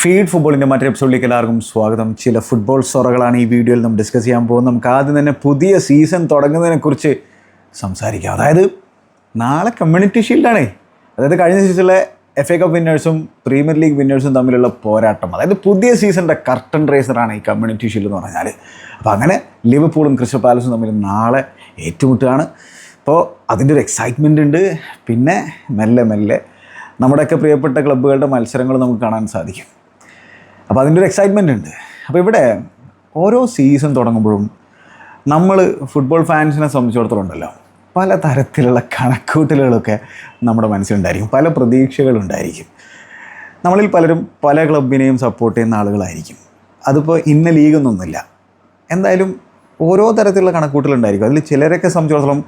Feed ഫുട്ബോളിന്റെ മറ്റൊരു എപ്പിസോഡിലേക്ക് എല്ലാവർക്കും സ്വാഗതം. ചില ഫുട്ബോൾ സൊറകളാണ് ഈ വീഡിയോയിൽ നമ്മൾ ഡിസ്കസ് ചെയ്യാൻ പോകുന്നത്. നമുക്ക് ആദ്യം തന്നെ പുതിയ സീസൺ തുടങ്ങുന്നതിനെക്കുറിച്ച് സംസാരിക്കാം. അതായത് നാളെ കമ്മ്യൂണിറ്റി ഷീൽഡാണ് അതായത് കഴിഞ്ഞ സീസണിലെ എഫ് എ കപ്പ് വിന്നേഴ്സും പ്രീമിയർ ലീഗ് വിന്നേഴ്സും തമ്മിലുള്ള പോരാട്ടം. അതായത് പുതിയ സീസണിന്റെ കർട്ടൺ റേസറാണ് ഈ കമ്മ്യൂണിറ്റി ഷീൽഡ് എന്ന് പറഞ്ഞാൽ അപ്പോൾ അങ്ങനെ ലിവർപൂളും ക്രിസ്റ്റൽ പാലസും തമ്മിൽ നാളെ ഏറ്റുമുട്ടുകയാണ്. അപ്പോൾ അതിന്റെ ഒരു എക്സൈറ്റ്മെന്റ് ഉണ്ട്. പിന്നെ മെല്ലെ മെല്ലെ നമ്മുടെയൊക്കെ പ്രിയപ്പെട്ട ക്ലബ്ബുകളുടെ മത്സരങ്ങൾ നമുക്ക് കാണാൻ സാധിക്കും. അപ്പോൾ അതിന്റെ ഒരു എക്സൈറ്റ്മെന്റ് ഉണ്ട്. അപ്പോൾ ഇവിടെ ഓരോ സീസൺ തുടങ്ങുമ്പോഴും നമ്മൾ ഫുട്ബോൾ ഫാൻസിനെ സംബന്ധിച്ചിടത്തോളം ഉണ്ടല്ലോ പല തരത്തിലുള്ള കണക്കൂട്ടലുകളൊക്കെ നമ്മുടെ മനസ്സിലുണ്ടായിരിക്കും പല പ്രതീക്ഷകളുണ്ടായിരിക്കും. നമ്മളിൽ പലരും പല ക്ലബിനെയും സപ്പോർട്ട് ചെയ്യുന്ന ആളുകളായിരിക്കും. അതിപ്പോൾ ഇന്ന ലീഗൊന്നൊന്നുമില്ല എന്തായാലും ഓരോ തരത്തിലുള്ള കണക്കൂട്ടലുണ്ടായിരിക്കും. അതിൽ ചിലരൊക്കെ സംബന്ധിച്ചിടത്തോളം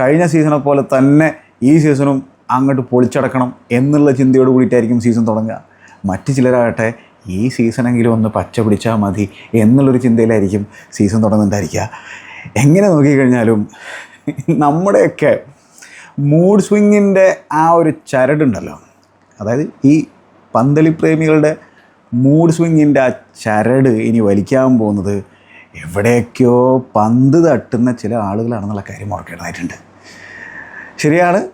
കഴിഞ്ഞ സീസണെ പോലെ തന്നെ ഈ സീസണും അങ്ങോട്ട് പൊളിച്ചടക്കണം എന്നുള്ള ചിന്തയോട് കൂടിയിട്ടായിരിക്കും സീസൺ തുടങ്ങുക. മറ്റ് ചിലരാകട്ടെ ഈ സീസണെങ്കിലും ഒന്ന് പച്ച പിടിച്ചാൽ മതി എന്നുള്ളൊരു ചിന്തയിലായിരിക്കും സീസൺ തുടങ്ങുന്നുണ്ടായിരിക്കുക എങ്ങനെ നോക്കിക്കഴിഞ്ഞാലും നമ്മുടെയൊക്കെ മൂഡ് സ്വിങ്ങിന്റെ ആ ഒരു ചരടുണ്ടല്ലോ. അതായത് ഈ പന്തളി പ്രേമികളുടെ മൂഡ് സ്വിങ്ങിന്റെ ആ ചരട് ഇനി വലിക്കാൻ പോകുന്നത് എവിടെയൊക്കെയോ പന്ത് തട്ടുന്ന ചില ആളുകളാണെന്നുള്ള കാര്യം ഓർക്കേണ്ടതായിട്ടുണ്ട് ശരിയാണ്.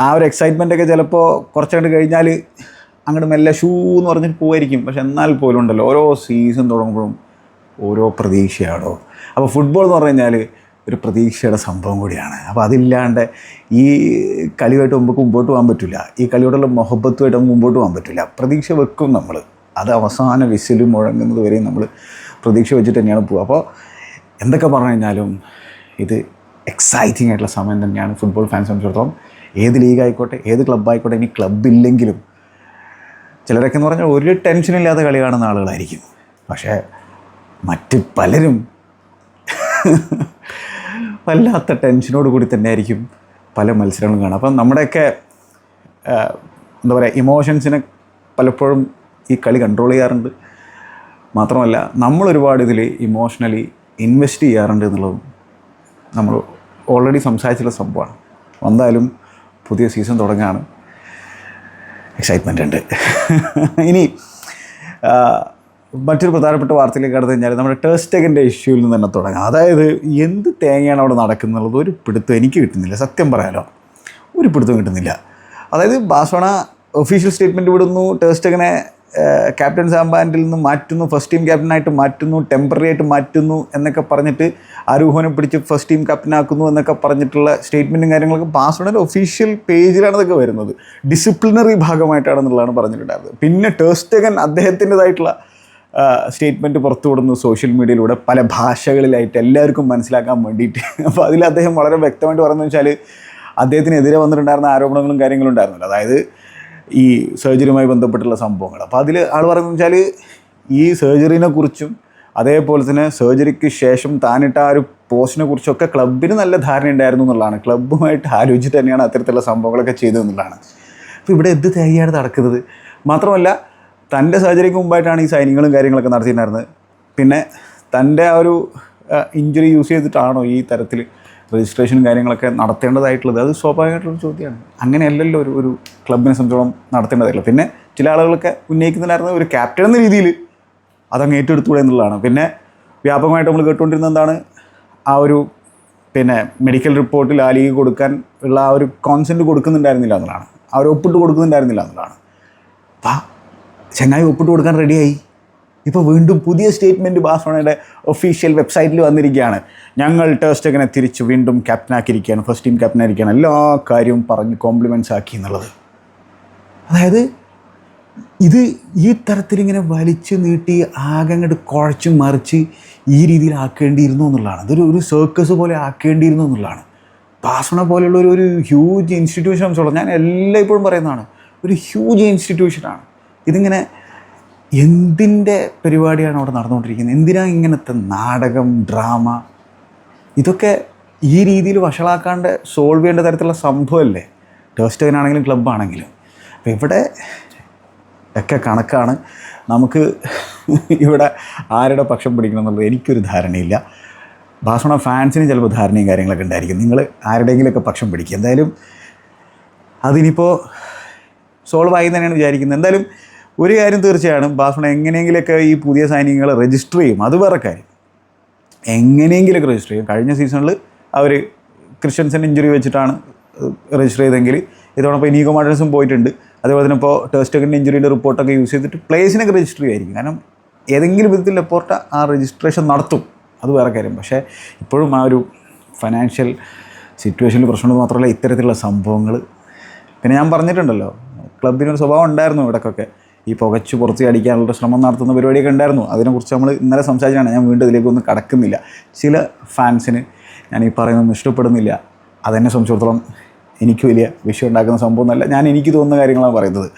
ആ ഒരു എക്സൈറ്റ്മെന്റൊക്കെ ചിലപ്പോൾ കുറച്ചുകൊണ്ട് കഴിഞ്ഞാൽ അങ്ങോട്ട് മെല്ലെ ഷൂ എന്ന് പറഞ്ഞിട്ട് പോയിരിക്കും പക്ഷെ എന്നാൽ പോലും ഉണ്ടല്ലോ. ഓരോ സീസൺ തുടങ്ങുമ്പോഴും ഓരോ പ്രതീക്ഷയാണോ അപ്പോൾ ഫുട്ബോൾ എന്ന് പറഞ്ഞു കഴിഞ്ഞാൽ ഒരു പ്രതീക്ഷയുടെ സംഭവം കൂടിയാണ്. അപ്പോൾ അതില്ലാണ്ട് ഈ കളിയുമായിട്ട് മുമ്പ് മുമ്പോട്ട് പോകാൻ പറ്റില്ല. ഈ കളിയോടുള്ള മൊഹബത്തുമായിട്ട് നമുക്ക് മുമ്പോട്ട് പോകാൻ പറ്റില്ല. പ്രതീക്ഷ വെക്കും നമ്മൾ അത് അവസാന വിസിൽ മുഴങ്ങുന്നത് വരെയും നമ്മൾ പ്രതീക്ഷ വെച്ചിട്ട് തന്നെയാണ് പോവുക. അപ്പോൾ എന്തൊക്കെ പറഞ്ഞു കഴിഞ്ഞാലും ഇത് എക്സൈറ്റിംഗ് ആയിട്ടുള്ള സമയം തന്നെയാണ് ഫുട്ബോൾ ഫാൻസ് സംബന്ധിച്ചിടത്തോളം. ഏത് ലീഗ് ആയിക്കോട്ടെ ഏത് ക്ലബ്ബായിക്കോട്ടെ ഇനി ക്ലബ്ബില്ലെങ്കിലും ചിലരൊക്കെ എന്ന് പറഞ്ഞാൽ ഒരു ടെൻഷനില്ലാതെ കളി കാണുന്ന ആളുകളായിരിക്കും. പക്ഷേ മറ്റ് പലരും വല്ലാത്ത ടെൻഷനോട് കൂടി തന്നെ ആയിരിക്കും പല മത്സരങ്ങളും കാണുക. അപ്പം നമ്മുടെയൊക്കെ എന്താ പറയുക ഇമോഷൻസിനെ പലപ്പോഴും ഈ കളി കൺട്രോൾ ചെയ്യാറുണ്ട്. മാത്രമല്ല നമ്മൾ ഒരുപാട് ഇതിൽ ഇമോഷണലി ഇൻവെസ്റ്റ് ചെയ്യാറുണ്ട് എന്നുള്ളതും നമ്മൾ ഓൾറെഡി സംസാരിച്ചുള്ള സംഭവമാണ്. എന്തായാലും പുതിയ സീസൺ തുടങ്ങുകയാണ്. എക്സൈറ്റ്മെന്റ് ഉണ്ട്. ഇനി മറ്റൊരു പ്രധാനപ്പെട്ട വാർത്തയിലേക്ക് കടന്നു കഴിഞ്ഞാൽ നമ്മുടെ ടേസ്റ്റഗിന്റെ ഇഷ്യൂവിൽ നിന്ന് തന്നെ തുടങ്ങാം. അതായത് എന്ത് തേങ്ങയാണ് അവിടെ നടക്കുന്നുള്ളത്? ഒരു പിടുത്തം എനിക്ക് കിട്ടുന്നില്ല. സത്യം പറയാലോ ഒരു പിടുത്തം കിട്ടുന്നില്ല. അതായത് ബാസോണ ഒഫീഷ്യൽ സ്റ്റേറ്റ്മെന്റ് വിടുന്നു ടേസ്റ്റഗിനെ ക്യാപ്റ്റൻ സാമ്പാനിൽ നിന്ന് മാറ്റുന്നു ഫസ്റ്റ് ടീം ക്യാപ്റ്റനായിട്ട് മാറ്റുന്നു ടെമ്പററി ആയിട്ട് മാറ്റുന്നു എന്നൊക്കെ പറഞ്ഞിട്ട് ആരോഹനെ പിടിച്ച് ഫസ്റ്റ് ടീം ക്യാപ്റ്റനാക്കുന്നു എന്നൊക്കെ പറഞ്ഞിട്ടുള്ള സ്റ്റേറ്റ്മെന്റും കാര്യങ്ങളൊക്കെ ബാസോണയുടെ ഒഫീഷ്യൽ പേജിലാണ് ഇതൊക്കെ വരുന്നത്. ഡിസിപ്ലിനറി ഭാഗമായിട്ടാണെന്നുള്ളതാണ് പറഞ്ഞിട്ടുണ്ടായിരുന്നത്. പിന്നെ ടേസ്റ്റകൻ അദ്ദേഹത്തിന്റെതായിട്ടുള്ള സ്റ്റേറ്റ്മെന്റ് പുറത്തുവിടുന്നു സോഷ്യൽ മീഡിയയിലൂടെ പല ഭാഷകളിലായിട്ട് എല്ലാവർക്കും മനസ്സിലാക്കാൻ വേണ്ടിയിട്ട്. അപ്പോൾ അതിൽ അദ്ദേഹം വളരെ വ്യക്തമായിട്ട് പറയുന്നത് വെച്ചാൽ അദ്ദേഹത്തിനെതിരെ വന്നിട്ടുണ്ടായിരുന്ന ആരോപണങ്ങളും കാര്യങ്ങളും ഉണ്ടായിരുന്നില്ല. അതായത് ഈ സർജറിയുമായി ബന്ധപ്പെട്ടുള്ള സംഭവങ്ങൾ. അപ്പോൾ അതിൽ ആൾ പറയുന്നത് വെച്ചാൽ ഈ സർജറിനെ കുറിച്ചും അതേപോലെ തന്നെ സർജറിക്ക് ശേഷം താനിട്ട ആ ഒരു പോസ്റ്റിനെ കുറിച്ചൊക്കെ ക്ലബിന് നല്ല ധാരണ ഉണ്ടായിരുന്നു എന്നുള്ളതാണ്. ക്ലബ്ബുമായിട്ട് ആലോചിച്ച് തന്നെയാണ് അത്തരത്തിലുള്ള സംഭവങ്ങളൊക്കെ ചെയ്തതെന്നുള്ളതാണ് അപ്പോൾ ഇവിടെ എന്ത് തേങ്ങയാണ് നടക്കുന്നത്? മാത്രമല്ല തന്റെ സർജറിക്ക് മുമ്പായിട്ടാണ് ഈ സൈനിങ്ങളും കാര്യങ്ങളൊക്കെ നടത്തിയിട്ടുണ്ടായിരുന്നത്. പിന്നെ തന്റെ ആ ഒരു ഇഞ്ചുറി യൂസ് ചെയ്തിട്ടാണോ ഈ തരത്തിൽ രജിസ്ട്രേഷനും കാര്യങ്ങളൊക്കെ നടത്തേണ്ടതായിട്ടുള്ളത് അത് സ്വാഭാവികമായിട്ടുള്ള ചോദ്യമാണ്. അങ്ങനെയല്ലല്ലോ ഒരു ഒരു ക്ലബിനെ സംബന്ധിച്ചോളം നടത്തേണ്ടതായിട്ടുള്ളത്. പിന്നെ ചില ആളുകളൊക്കെ ഉന്നയിക്കുന്നുണ്ടായിരുന്നത് ഒരു ക്യാപ്റ്റൻ എന്ന രീതിയിൽ അതങ്ങ് ഏറ്റെടുത്തുകൂടെ എന്നുള്ളതാണ്. പിന്നെ വ്യാപകമായിട്ട് നമ്മൾ കേട്ടുകൊണ്ടിരുന്ന എന്താണ്? ആ ഒരു പിന്നെ മെഡിക്കൽ റിപ്പോർട്ടിൽ ആ ലീഗ് കൊടുക്കാൻ ഉള്ള ആ ഒരു കോൺസെന്റ് കൊടുക്കുന്നുണ്ടായിരുന്നില്ല എന്നുള്ളതാണ്. ആ ഒരു ഒപ്പിട്ട് കൊടുക്കുന്നുണ്ടായിരുന്നില്ല എന്നുള്ളതാണ്. അപ്പം ചെങ്ങായി ഒപ്പിട്ട് കൊടുക്കാൻ റെഡിയായി ഇപ്പോൾ വീണ്ടും പുതിയ സ്റ്റേറ്റ്മെന്റ് ബാഴ്സലോണയുടെ ഒഫീഷ്യൽ വെബ്സൈറ്റിൽ വന്നിരിക്കുകയാണ്. ഞങ്ങൾ ടേസ്റ്റഗനെ തിരിച്ച് വീണ്ടും ക്യാപ്റ്റനാക്കിയിരിക്കുകയാണ് ഫസ്റ്റ് ടീം ക്യാപ്റ്റനായിരിക്കുകയാണ് എല്ലാ കാര്യവും പറഞ്ഞ് കോംപ്ലിമെന്റ്സ് ആക്കി എന്നുള്ളത്. അതായത് ഇത് ഈ തരത്തിലിങ്ങനെ വലിച്ചു നീട്ടി ആകെ അങ്ങോട്ട് കുഴച്ച് മറിച്ച് ഈ രീതിയിൽ ആക്കേണ്ടിയിരുന്നു എന്നുള്ളതാണ്. അതൊരു ഒരു സർക്കസ് പോലെ ആക്കേണ്ടിയിരുന്നു എന്നുള്ളതാണ്. ബാസണ പോലെയുള്ള ഒരു ഒരു ഹ്യൂജ് ഇൻസ്റ്റിറ്റ്യൂഷൻ ഞാൻ എല്ലാം ഇപ്പോഴും പറയുന്നതാണ്. ഒരു ഹ്യൂജ് ഇൻസ്റ്റിറ്റ്യൂഷനാണ് ഇതിങ്ങനെ എന്തിന്റെ പരിപാടിയാണ് അവിടെ നടന്നുകൊണ്ടിരിക്കുന്നത്? എന്തിനാണ് ഇങ്ങനത്തെ നാടകം ഡ്രാമ? ഇതൊക്കെ ഈ രീതിയിൽ വഷളാക്കാണ്ട് സോൾവ് ചെയ്യേണ്ട തരത്തിലുള്ള സംഭവമല്ലേ? ടേസ്റ്റേനാണെങ്കിലും ക്ലബ്ബാണെങ്കിലും. അപ്പോൾ ഇവിടെ ഒക്കെ കണക്കാണ്. നമുക്ക് ഇവിടെ ആരുടെ പക്ഷം പിടിക്കണം എന്നുള്ളത് എനിക്കൊരു ധാരണയില്ല. ബാസോണ ഫാൻസിന് ചിലപ്പോൾ ധാരണയും കാര്യങ്ങളൊക്കെ ഉണ്ടായിരിക്കും. നിങ്ങൾ ആരുടെയെങ്കിലുമൊക്കെ പക്ഷം പിടിക്കുക. എന്തായാലും അതിനിപ്പോൾ സോൾവ് ആയി തന്നെയാണ് വിചാരിക്കുന്നത്. എന്തായാലും ഒരു കാര്യം തീർച്ചയാണ് ബാസ്മൺ എങ്ങനെയെങ്കിലുമൊക്കെ ഈ പുതിയ സൈനികങ്ങളെ രജിസ്റ്റർ ചെയ്യും. അത് വേറെ കാര്യം. എങ്ങനെയെങ്കിലുമൊക്കെ രജിസ്റ്റർ ചെയ്യും. കഴിഞ്ഞ സീസണിൽ അവർ ക്രിസ്ത്യൻസിന്റെ ഇഞ്ചുറി വെച്ചിട്ടാണ് രജിസ്റ്റർ ചെയ്തെങ്കിൽ ഇതോടെ ഇപ്പോൾ ഇനീഗോ മാർട്ടിൻസും പോയിട്ടുണ്ട്. അതേപോലെ തന്നെ ഇപ്പോൾ ടേസ്റ്റക്കിന്റെ ഇഞ്ചുറിയുടെ റിപ്പോർട്ടൊക്കെ യൂസ് ചെയ്തിട്ട് പ്ലേസിനൊക്കെ രജിസ്റ്റർ ചെയ്യുമായിരിക്കും കാരണം ഏതെങ്കിലും വിധത്തിൽ റിപ്പോർട്ട് ആ രജിസ്ട്രേഷൻ നടത്തും. അത് വേറെ കാര്യം. പക്ഷേ ഇപ്പോഴും ആ ഒരു ഫൈനാൻഷ്യൽ സിറ്റുവേഷനിൽ പ്രശ്നങ്ങൾ മാത്രമല്ല ഇത്തരത്തിലുള്ള സംഭവങ്ങൾ പിന്നെ ഞാൻ പറഞ്ഞിട്ടുണ്ടല്ലോ ക്ലബിനൊരു സ്വഭാവം ഉണ്ടായിരുന്നു ഇവിടേക്കൊക്കെ ഈ പുകച്ചു പുറത്ത് അടിക്കാനുള്ള ശ്രമം നടത്തുന്ന പരിപാടിയൊക്കെ ഉണ്ടായിരുന്നു. അതിനെക്കുറിച്ച് നമ്മൾ ഇന്നലെ സംസാരിച്ചാണ് ഞാൻ വീണ്ടും ഇതിലേക്കൊന്നും കടക്കുന്നില്ല. ചില ഫാൻസിന് ഞാൻ ഈ പറയുന്നൊന്നും ഇഷ്ടപ്പെടുന്നില്ല. അതെന്നെ സംബന്ധിച്ചിടത്തോളം എനിക്ക് വലിയ വിഷയം ഉണ്ടാക്കുന്ന സംഭവമൊന്നുമല്ല. ഞാൻ എനിക്ക് തോന്നുന്ന കാര്യങ്ങളാണ് പറയുന്നത്.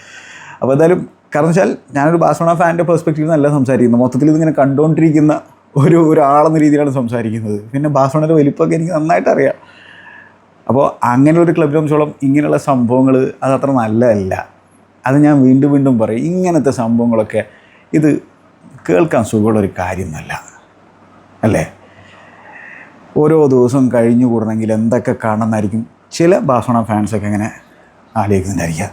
അപ്പോൾ എന്തായാലും കാരണം വെച്ചാൽ ഞാനൊരു ബാസ്മണ ഫാന്റെ പെർസ്പെക്റ്റീവ് നല്ല സംസാരിക്കുന്നത്. മൊത്തത്തിൽ ഇതിങ്ങനെ കണ്ടുകൊണ്ടിരിക്കുന്ന ഒരു ഒരാളെന്ന രീതിയിലാണ് സംസാരിക്കുന്നത്. പിന്നെ ബാസ്മണയുടെ വലിപ്പമൊക്കെ എനിക്ക് നന്നായിട്ട് അറിയാം. അപ്പോൾ അങ്ങനെ ഒരു ക്ലബിനെ സംബന്ധിച്ചോളം ഇങ്ങനെയുള്ള സംഭവങ്ങൾ അതത്ര നല്ലതല്ല. അത് ഞാൻ വീണ്ടും വീണ്ടും പറയും. ഇങ്ങനത്തെ സംഭവങ്ങളൊക്കെ ഇത് കേൾക്കാൻ സുഖമുള്ളൊരു കാര്യമൊന്നുമല്ല അല്ലേ? ഓരോ ദിവസവും കഴിഞ്ഞു കൂടണമെങ്കിൽ എന്തൊക്കെ കാണണമെന്നായിരിക്കും ചില ബാസോണ ഫാൻസൊക്കെ ഇങ്ങനെ ആലോചിക്കുന്നുണ്ടായിരിക്കുക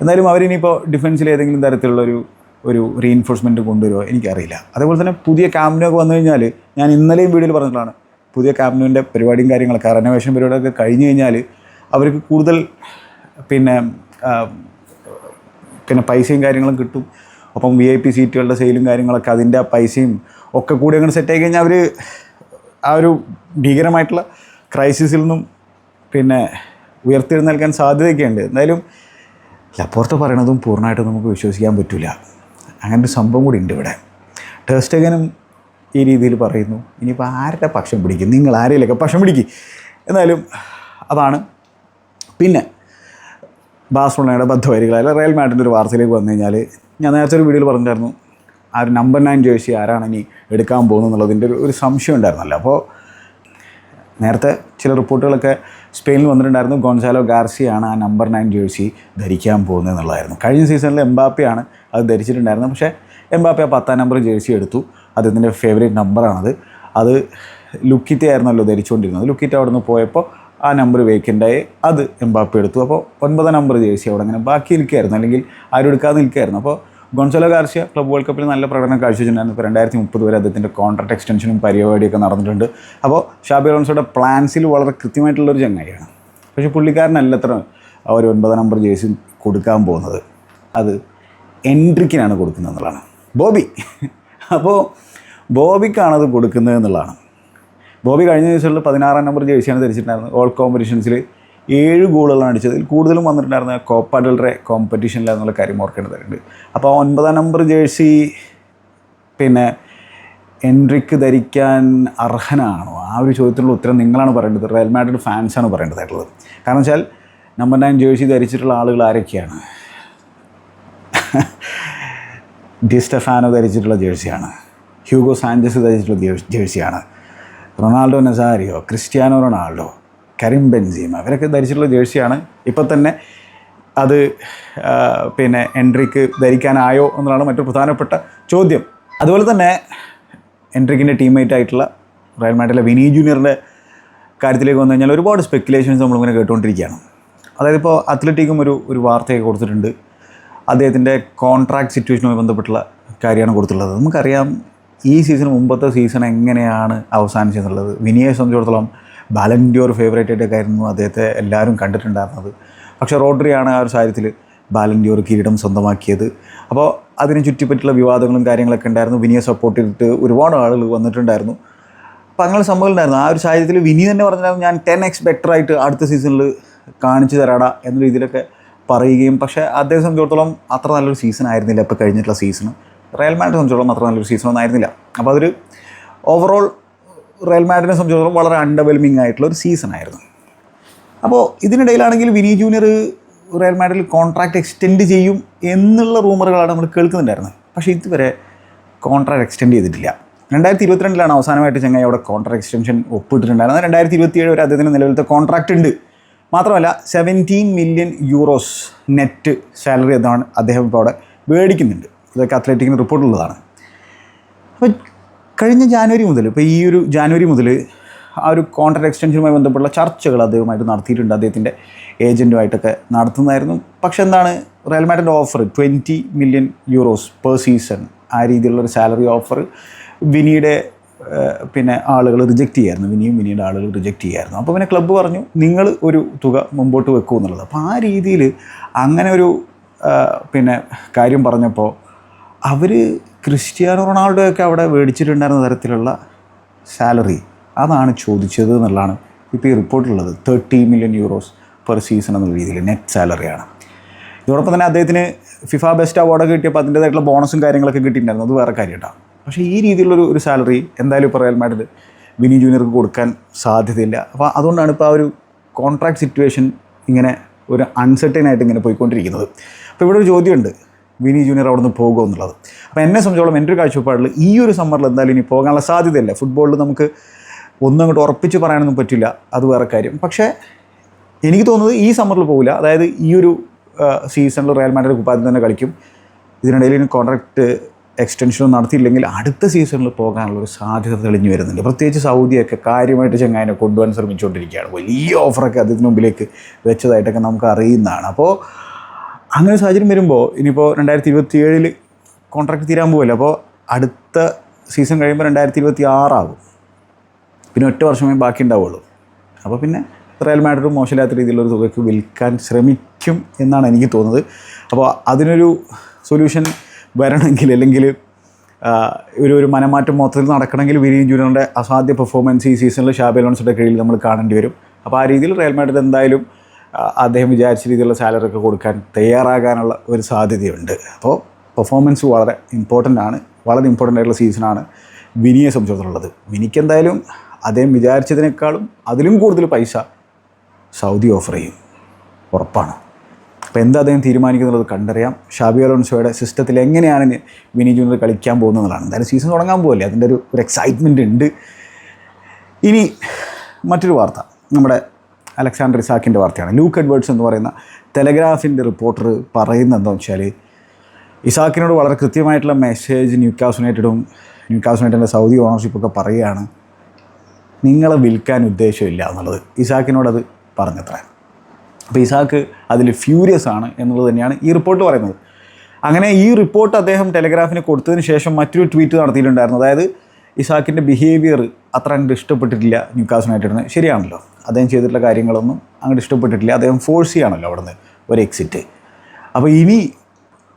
എന്നാലും അവരിനിപ്പോൾ ഡിഫൻസിൽ ഏതെങ്കിലും തരത്തിലുള്ളൊരു ഒരു റീഇൻഫോഴ്സ്മെന്റ് കൊണ്ടുവരുമോ എനിക്കറിയില്ല. അതേപോലെ തന്നെ പുതിയ ക്യാമ്പിനൊക്കെ വന്നു കഴിഞ്ഞാൽ ഞാൻ ഇന്നലെയും വീഡിയോയിൽ പറഞ്ഞിട്ടുള്ളതാണ്. പുതിയ ക്യാമ്പിനുവിന്റെ പരിപാടിയും കാര്യങ്ങളൊക്കെ റെനോവേഷൻ പരിപാടിയൊക്കെ കഴിഞ്ഞ് കഴിഞ്ഞാൽ അവർക്ക് കൂടുതൽ പിന്നെ പിന്നെ പൈസയും കാര്യങ്ങളും കിട്ടും. ഒപ്പം വി ഐ പി സീറ്റുകളുടെ സെയിലും കാര്യങ്ങളൊക്കെ അതിന്റെ പൈസയും ഒക്കെ കൂടി അങ്ങനെ സെറ്റ് ആയി കഴിഞ്ഞാൽ അവർ ആ ഒരു ഭീകരമായിട്ടുള്ള ക്രൈസിസിൽ നിന്നും പിന്നെ ഉയർത്തെഴുന്നേൽക്കാൻ സാധ്യതയൊക്കെയുണ്ട്. എന്തായാലും ലപ്പോർത്ത് പറയണതും പൂർണമായിട്ടും നമുക്ക് വിശ്വസിക്കാൻ പറ്റില്ല അങ്ങനെ ഒരു സംഭവം കൂടി ഉണ്ട് ഇവിടെ. ടേസ്റ്റഗനും ഈ രീതിയിൽ പറയുന്നു. ഇനിയിപ്പോൾ ആരുടെ പക്ഷം പിടിക്കും? നിങ്ങൾ ആരെയിലൊക്കെ പക്ഷം പിടിക്കും? എന്നാലും അതാണ്. പിന്നെ ബാഴ്സലോണയുടെ ബദ്ധവരികൾ അല്ല റയൽ മാഡിന്റെ ഒരു വാർത്തയിലേക്ക് വന്നു കഴിഞ്ഞാൽ ഞാൻ നേരത്തെ ഒരു വീഡിയോയിൽ പറഞ്ഞിട്ടുണ്ടായിരുന്നു ആ ഒരു നമ്പർ നയൻ ജേഴ്സി ആരാണ് ഇനി എടുക്കാൻ പോകുന്നത് എന്നുള്ളതിന്റെ ഒരു ഒരു സംശയം ഉണ്ടായിരുന്നല്ലോ. അപ്പോൾ നേരത്തെ ചില റിപ്പോർട്ടുകളൊക്കെ സ്പെയിനിൽ വന്നിട്ടുണ്ടായിരുന്നു ഗോൺസാലോ ഗാർസിയാണ് ആ നമ്പർ നയൻ ജേഴ്സി ധരിക്കാൻ പോകുന്നത് എന്നുള്ളതായിരുന്നു. കഴിഞ്ഞ സീസണിൽ എംബാപ്പയാണ് അത് ധരിച്ചിട്ടുണ്ടായിരുന്നത് പക്ഷേ എംബാപ്പ ആ പത്താം നമ്പർ ജേഴ്സി എടുത്തു. അദ്ദേഹത്തിന്റെ ഫേവറേറ്റ് നമ്പറാണത് അത് ലുക്കിറ്റ ആയിരുന്നല്ലോ ധരിച്ചുകൊണ്ടിരുന്നത്. ലുക്കിറ്റ അവിടെ നിന്ന് പോയപ്പോൾ ആ നമ്പർ വേക്കന്റായി അത് എംബാപ്പ എടുത്തു. അപ്പോൾ ഒൻപതാം നമ്പർ ജേഴ്സി അവിടെ അങ്ങനെ ബാക്കി നിൽക്കുകയായിരുന്നു അല്ലെങ്കിൽ ആരും എടുക്കാതെ നിൽക്കുകയായിരുന്നു അപ്പോൾ ഗൊൺസലോ ഗാർഷ്യ ക്ലബ് വേൾഡ് കപ്പിൽ നല്ല പ്രകടനം കാഴ്ചവെച്ചിട്ടുണ്ടായിരുന്നു. ഇപ്പോൾ രണ്ടായിരത്തി മുപ്പത് വരെ അദ്ദേഹത്തിന്റെ കോൺട്രാക്ട് എക്സ്റ്റൻഷനും പരിപാടിയൊക്കെ നടന്നിട്ടുണ്ട്. അപ്പോൾ ഷാബി റോൺസോയുടെ പ്ലാൻസിൽ വളരെ കൃത്യമായിട്ടുള്ളൊരു ചങ്ങായിയാണ്. പക്ഷേ പുള്ളിക്കാരനല്ല അത്ര ഒരു ഒൻപതാം നമ്പർ ജേഴ്സി കൊടുക്കാൻ പോകുന്നത്. അത് എൻട്രിക്കിനാണ് കൊടുക്കുന്നത് എന്നുള്ളതാണ്. ബോബി. അപ്പോൾ ബോബിക്കാണത് കൊടുക്കുന്നത് എന്നുള്ളതാണ്. ബോബി കഴിഞ്ഞ ദിവസങ്ങളിൽ പതിനാറാം നമ്പർ ജേഴ്സിയാണ് ധരിച്ചിട്ടുണ്ടായിരുന്നത്. ഓൾ കോമ്പറ്റീഷൻസിൽ ഏഴ് ഗോളുകളാണ് അടിച്ചത് കൂടുതലും വന്നിട്ടുണ്ടായിരുന്ന കോപ്പ ഡൽറെ കോമ്പറ്റീഷനിലെന്നുള്ള കാര്യം ഓർക്കേണ്ടതുണ്ട് അപ്പോൾ ഒൻപതാം നമ്പർ ജേഴ്സി പിന്നെ എൻട്രിക്ക് ധരിക്കാൻ അർഹനാണോ? ആ ഒരു ചോദ്യത്തിനുള്ള ഉത്തരം നിങ്ങളാണ് പറയേണ്ടത്. റയൽ മാഡ്രിഡ് ഫാൻസാണ് പറയേണ്ടതായിട്ടുള്ളത്. കാരണം വെച്ചാൽ നമ്പർ നയൻ ജേഴ്സി ധരിച്ചിട്ടുള്ള ആളുകൾ ആരൊക്കെയാണ്? ഡിസ്റ്റഫാനോ ധരിച്ചിട്ടുള്ള ജേഴ്സിയാണ് ഹ്യൂഗോ സാഞ്ചസ് ധരിച്ചിട്ടുള്ള ജേഴ്സിയാണ് Ronaldo Nazario Cristiano Ronaldo Karim Benzema ഇവരൊക്കെ ധരിച്ചിട്ടുള്ള ജേഴ്സിയാണ്. ഇപ്പം തന്നെ അത് പിന്നെ എൻട്രിക്ക് ധരിക്കാനായോ എന്നുള്ളതാണ് മറ്റൊരു പ്രധാനപ്പെട്ട ചോദ്യം. അതുപോലെ തന്നെ എൻട്രിക്കിന്റെ ടീംമേറ്റ് ആയിട്ടുള്ള റയൽ മാഡ്രിഡിലെ വിനീ ജൂനിയറിന്റെ കാര്യത്തിലേക്ക് വന്നു കഴിഞ്ഞാൽ ഒരുപാട് സ്പെക്കുലേഷൻസ് നമ്മളിങ്ങനെ കേട്ടുകൊണ്ടിരിക്കുകയാണ്. അതായത് ഇപ്പോൾ അത്ലറ്റിക്കും ഒരു ഒരു വാർത്തയൊക്കെ കൊടുത്തിട്ടുണ്ട്. അദ്ദേഹത്തിന്റെ കോൺട്രാക്ട് സിറ്റുവേഷനുമായി ബന്ധപ്പെട്ടുള്ള കാര്യമാണ് കൊടുത്തിട്ടുള്ളത്. നമുക്കറിയാം ഈ സീസൺ മുമ്പത്തെ സീസൺ എങ്ങനെയാണ് അവസാനിച്ചെന്നുള്ളത് വിനിയെ സംബന്ധിച്ചിടത്തോളം ബാലൻഡിയോർ ഫേവറേറ്റ് ആയിട്ടൊക്കെ ആയിരുന്നു അദ്ദേഹത്തെ എല്ലാവരും കണ്ടിട്ടുണ്ടായിരുന്നത്. പക്ഷേ റോഡ്രിയാണ് ആ ഒരു സാഹചര്യത്തിൽ ബാലൻഡിയോർ കിരീടം സ്വന്തമാക്കിയത്. അപ്പോൾ അതിന് ചുറ്റിപ്പറ്റിയുള്ള വിവാദങ്ങളും കാര്യങ്ങളൊക്കെ ഉണ്ടായിരുന്നു. വിനിയെ സപ്പോർട്ട് ചെയ്തിട്ട് ഒരുപാട് ആളുകൾ വന്നിട്ടുണ്ടായിരുന്നു. അപ്പോൾ അങ്ങനെ സംഭവം ഉണ്ടായിരുന്നു. ആ ഒരു സാഹചര്യത്തിൽ വിനി തന്നെ പറഞ്ഞിട്ടുണ്ടായിരുന്നു ഞാൻ ടെൻ എക്സ് ബെറ്റർ ആയിട്ട് അടുത്ത സീസണിൽ കാണിച്ചു തരാടാ എന്ന രീതിയിലൊക്കെ പറയുകയും. പക്ഷേ അദ്ദേഹം സംബന്ധിച്ചിടത്തോളം അത്ര നല്ലൊരു സീസൺ ആയിരുന്നില്ല ഇപ്പോൾ കഴിഞ്ഞിട്ടുള്ള സീസൺ റയൽ മാഡിനെ സംബന്ധിച്ചോളം അത്ര നല്ലൊരു സീസൺ ഒന്നും ആയിരുന്നില്ല. അപ്പോൾ അതൊരു ഓവറോൾ റയൽ മാഡിനെ സംബന്ധിച്ചോളം വളരെ അൺഡെവലപ്പിംഗ് ആയിട്ടുള്ള ഒരു സീസൺ ആയിരുന്നു. അപ്പോൾ ഇതിനിടയിലാണെങ്കിൽ Vini Junior Real Madrid contract extend ചെയ്യും എന്നുള്ള റൂമറുകളാണ് നമ്മൾ കേൾക്കുന്നുണ്ടായിരുന്നത്. പക്ഷേ ഇതുവരെ കോൺട്രാക്ട് എക്സ്റ്റെൻഡ് ചെയ്തിട്ടില്ല. രണ്ടായിരത്തി ഇരുപത്തിരണ്ടിലാണ് അവസാനമായിട്ട് ചെങ്ങായി അവിടെ കോൺട്രാക്ട് എക്സ്റ്റൻഷൻ ഒപ്പിട്ടിട്ടുണ്ടായിരുന്നത്. രണ്ടായിരത്തി ഇരുപത്തിയേഴ് വരെ അദ്ദേഹത്തിന് നിലവിലത്തെ കോൺട്രാക്റ്റ് ഉണ്ട്. മാത്രമല്ല seventeen million euros net salary അതാണ് അദ്ദേഹം ഇപ്പോൾ അവിടെ മേടിക്കുന്നുണ്ട്. ഇതൊക്കെ അത്ലറ്റിക്കിന് റിപ്പോർട്ടുള്ളതാണ്. അപ്പോൾ കഴിഞ്ഞ ജാനുവരി മുതൽ ഇപ്പോൾ ഈ ഒരു ജാനുവരി മുതൽ ആ ഒരു കോൺട്രാക്ട് എക്സ്റ്റൻഷനുമായി ബന്ധപ്പെട്ടുള്ള ചർച്ചകൾ അദ്ദേഹമായിട്ട് നടത്തിയിട്ടുണ്ട്. അദ്ദേഹത്തിന്റെ ഏജന്റുമായിട്ടൊക്കെ നടത്തുന്നതായിരുന്നു. പക്ഷേ എന്താണ് Real മാഡ്രിന്റെ offer twenty million euros per season ആ രീതിയിലുള്ളൊരു സാലറി ഓഫർ വിനിയുടെ പിന്നെ ആളുകൾ റിജക്റ്റ് ചെയ്യായിരുന്നു. വിനിയും വിനിയുടെ ആളുകൾ റിജക്റ്റ് ചെയ്യായിരുന്നു. അപ്പോൾ പിന്നെ ക്ലബ്ബ് പറഞ്ഞു നിങ്ങൾ ഒരു തുക മുമ്പോട്ട് വെക്കൂ എന്നുള്ളത്. അപ്പോൾ ആ രീതിയിൽ അങ്ങനെ ഒരു പിന്നെ കാര്യം പറഞ്ഞപ്പോൾ അവർ ക്രിസ്ത്യാനോ റൊണാൾഡോയൊക്കെ അവിടെ മേടിച്ചിട്ടുണ്ടായിരുന്ന തരത്തിലുള്ള സാലറി. അതാണ് ചോദിച്ചത് എന്നുള്ളതാണ് ഇപ്പോൾ ഈ റിപ്പോർട്ടിലുള്ളത് thirty million euros per season എന്നുള്ള രീതിയിൽ നെറ്റ് സാലറിയാണ് ഇതോടൊപ്പം തന്നെ അദ്ദേഹത്തിന് ഫിഫ ബെസ്റ്റ് അവാർഡൊക്കെ കിട്ടിയപ്പോൾ അതിന്റേതായിട്ടുള്ള ബോണസും കാര്യങ്ങളൊക്കെ കിട്ടിയിട്ടുണ്ടായിരുന്നു. അത് വേറെ കാര്യമായിട്ടാണ് പക്ഷേ ഈ രീതിയിലുള്ള ഒരു സാലറി എന്തായാലും ഇപ്പോൾ റയൽ മാഡ്രിഡ് വിനി ജൂനിയർക്ക് കൊടുക്കാൻ സാധ്യതയില്ല. അപ്പോൾ അതുകൊണ്ടാണ് ഇപ്പോൾ ആ ഒരു കോൺട്രാക്ട് സിറ്റുവേഷൻ ഇങ്ങനെ ഒരു അൺസർട്ടൈൻ ആയിട്ട് ഇങ്ങനെ പോയിക്കൊണ്ടിരിക്കുന്നത്. അപ്പോൾ ഇവിടെ ഒരു ചോദ്യമുണ്ട്. വിനി ജൂനിയർ അവിടെ നിന്ന് പോകുമോ എന്നുള്ളത്. അപ്പോൾ എന്നെ സംബന്ധിച്ചോളം എന്റെ ഒരു കാഴ്ചപ്പാടിൽ ഈ ഒരു സമ്മറിൽ എന്തായാലും ഇനി പോകാനുള്ള സാധ്യതയില്ല. ഫുട്ബോളിൽ നമുക്ക് ഒന്നും അങ്ങോട്ട് ഉറപ്പിച്ച് പറയാനൊന്നും പറ്റില്ല. അത് വേറെ കാര്യം. പക്ഷേ എനിക്ക് തോന്നുന്നത് ഈ സമ്മറിൽ പോകില്ല അതായത് ഈ ഒരു സീസണിൽ റയൽ മാഡ്രിഡ് കുപ്പായത്തിൽ തന്നെ കളിക്കും. ഇതിനിടയിൽ ഇനി കോൺട്രാക്ട് എക്സ്റ്റൻഷൻ നടത്തിയില്ലെങ്കിൽ അടുത്ത സീസണിൽ പോകാനുള്ള ഒരു സാധ്യത തെളിഞ്ഞു വരുന്നുണ്ട്. പ്രത്യേകിച്ച് സൗദിയൊക്കെ കാര്യമായിട്ട് ചെങ്ങായിനെ കൊണ്ടുപോകാൻ ശ്രമിച്ചുകൊണ്ടിരിക്കുകയാണ്. വലിയ ഓഫറൊക്കെ അദ്ദേഹത്തിന് മുമ്പിലേക്ക് വെച്ചതായിട്ടൊക്കെ നമുക്ക് അറിയുന്നതാണ്. അപ്പോൾ അങ്ങനെ സാഹചര്യം വരുമ്പോൾ ഇനിയിപ്പോൾ രണ്ടായിരത്തി ഇരുപത്തി ഏഴിൽ കോൺട്രാക്ട് തീരാൻ പോകില്ല അപ്പോൾ അടുത്ത സീസൺ കഴിയുമ്പോൾ രണ്ടായിരത്തി ഇരുപത്തി ആറാകും പിന്നെ ഒറ്റ വർഷമേ ബാക്കി ഉണ്ടാവുള്ളൂ. അപ്പോൾ പിന്നെ റയൽ മാഡ്രിഡ് മോശമില്ലാത്ത രീതിയിലുള്ള തുകയ്ക്ക് വിൽക്കാൻ ശ്രമിക്കും എന്നാണ് എനിക്ക് തോന്നുന്നത്. അപ്പോൾ അതിനൊരു സൊല്യൂഷൻ വരണമെങ്കിൽ അല്ലെങ്കിൽ ഒരു ഒരു മനമാറ്റം മൊത്തത്തിൽ നടക്കണമെങ്കിൽ വിരിയും ജൂനിയറിന്റെ അസാധ്യ പെർഫോമൻസ് ഈ സീസണിൽ ഷാബി അലോൺസിന്റെ കീഴിൽ നമ്മൾ കാണേണ്ടി വരും. അപ്പോൾ ആ രീതിയിൽ റയൽ മാഡ്രിഡ് എന്തായാലും അദ്ദേഹം വിചാരിച്ച രീതിയിലുള്ള സാലറി ഒക്കെ കൊടുക്കാൻ തയ്യാറാകാനുള്ള ഒരു സാധ്യതയുണ്ട്. അപ്പോൾ പെർഫോമൻസ് വളരെ ഇമ്പോർട്ടന്റ് ആണ്. വളരെ ഇമ്പോർട്ടന്റ് ആയിട്ടുള്ള സീസണാണ് വിനിയെ സംബന്ധിച്ചിടത്തോളം വിനിക്ക് എന്തായാലും അദ്ദേഹം വിചാരിച്ചതിനേക്കാളും അതിലും കൂടുതൽ പൈസ സൗദി ഓഫർ ചെയ്യും. ഉറപ്പാണ്. അപ്പോൾ എന്താ അദ്ദേഹം തീരുമാനിക്കുന്നുള്ളത് കണ്ടറിയാം. ഷാബി അലോൺസോയുടെ സിസ്റ്റത്തിൽ എങ്ങനെയാണ് വിനി ജൂനിയർ കളിക്കാൻ പോകുന്നതാണ് എന്തായാലും സീസൺ തുടങ്ങാൻ പോകല്ലേ അതിന്റെ ഒരു ഒരു എക്സൈറ്റ്മെന്റ് ഉണ്ട്. ഇനി മറ്റൊരു വാർത്ത. നമ്മുടെ അലക്സാണ്ടർ ഇസാക്കിന്റെ വാർത്തയാണ്. ലൂക്ക് എഡ്വേർഡ്സ് എന്ന് പറയുന്ന ടെലഗ്രാഫിന്റെ റിപ്പോർട്ടർ പറയുന്നത് എന്താണെന്ന് വെച്ചാൽ ഇസാക്കിനോട് വളരെ കൃത്യമായിട്ടുള്ള മെസ്സേജ് ന്യൂക്കാസ് യുണൈറ്റഡും ന്യൂക്കാസ് യുണൈറ്റഡിന്റെ സൗദി ഓണർഷിപ്പൊക്കെ പറയുകയാണ് നിങ്ങളെ വിൽക്കാൻ ഉദ്ദേശമില്ല എന്നുള്ളത്. ഇസാക്കിനോടത് പറഞ്ഞത്ര. അപ്പോൾ ഇസാക്ക് അതിൽ ഫ്യൂരിയസ് ആണ് എന്നുള്ളത് തന്നെയാണ് ഈ റിപ്പോർട്ട് പറയുന്നത്. അങ്ങനെ ഈ റിപ്പോർട്ട് അദ്ദേഹം ടെലഗ്രാഫിന് കൊടുത്തതിന് ശേഷം മറ്റൊരു ട്വീറ്റ് നടത്തിയിട്ടുണ്ടായിരുന്നു. അതായത് ഇസാക്കിന്റെ ബിഹേവിയർ അത്ര അങ്ങോട്ട് ഇഷ്ടപ്പെട്ടിട്ടില്ല ന്യൂക്കാസ് യുണൈറ്റഡിന് ശരിയാണല്ലോ? അദ്ദേഹം ചെയ്തിട്ടുള്ള കാര്യങ്ങളൊന്നും അങ്ങോട്ട് ഇഷ്ടപ്പെട്ടിട്ടില്ല. അദ്ദേഹം ഫോഴ്സ് ചെയ്യാണല്ലോ നിന്ന് ഒരു എക്സിറ്റ് അപ്പോൾ ഇനി